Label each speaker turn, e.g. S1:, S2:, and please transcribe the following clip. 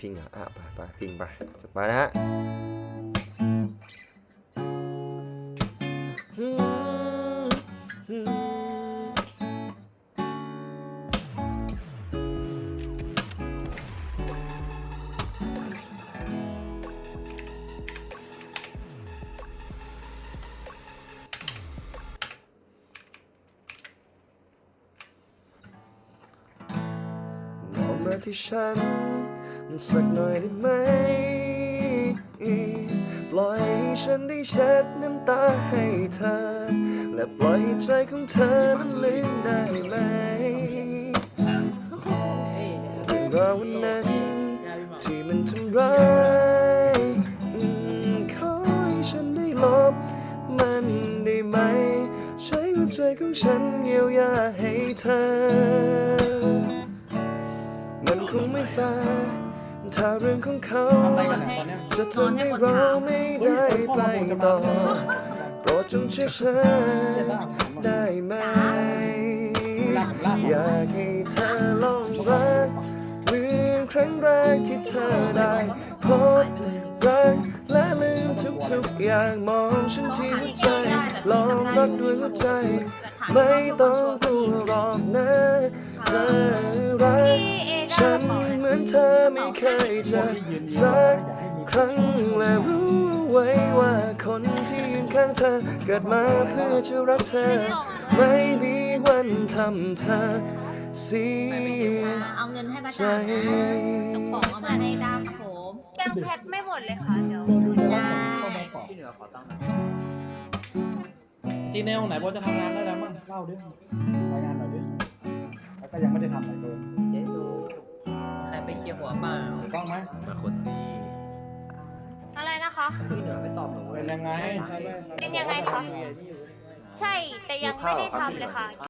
S1: พิงอะอะไปไปพิงไปจะไปนะฮะที่ฉัน สักหน่อยได้ไหม ปล่อยให้ฉันได้เช็ดน้ำตาให้เธอ และปล่อยให้ใจของเธอนั้นลืมได้ไหมเรื่องราววันนั้นที่มันทำร้ายขอให้ฉันได้ลบมันได้ไหม ใช้หัวใจของฉันเยียวยาให้เธอ มันคงไม่แฟร์ ถ้าเรื่องของเขา จะทำให้เราไม่ได้ไปต่อ โปรดจงเชื่อฉันได้ไหม อยากให้เธอลองรักเหมือนครั้งแรกที่เธอได้พบรักและลืมทุกๆอย่างมองฉันที่หัวใจ ลองรักด้วยหัวใจ ไม่ต้องกลัวหรอกนะเธอรัก ไม่เคยจอสักครั้งและรู้ไว้ว่าคนที่ยืนข้างเธอ เกิดมาเพื่อจะรักเธอ ไม่มีวันทำเธอเสีย
S2: เอาเงินให้ประ
S1: ใจา
S2: ชนเจ้าของเอามาในดามผม
S3: ยังแพทไม่หมดเลยค่ะเดี๋ยว
S4: โดนดูจะรับเข้ามาปอก
S5: พี่เหนือขอตั้งค์
S4: จีเนลไหนบอกจะทำงานได้แล้วมั้งเล่าดิรายงานหน่อยดิแล้วก็ยังไม่ได้ทำอะไรเลย
S5: เจ๊ดูใคร ไปเคลียร์หัวเปล่า
S4: ถูกต้องไหม
S6: มาโคซี่
S3: อะไรนะคะ
S5: พี่เหนือไม่ตอบหนู
S4: เป็นยังไง
S3: เป็นยังไงคะ ใช่ แต่ยังไม่ได้ทำเลยค่ะ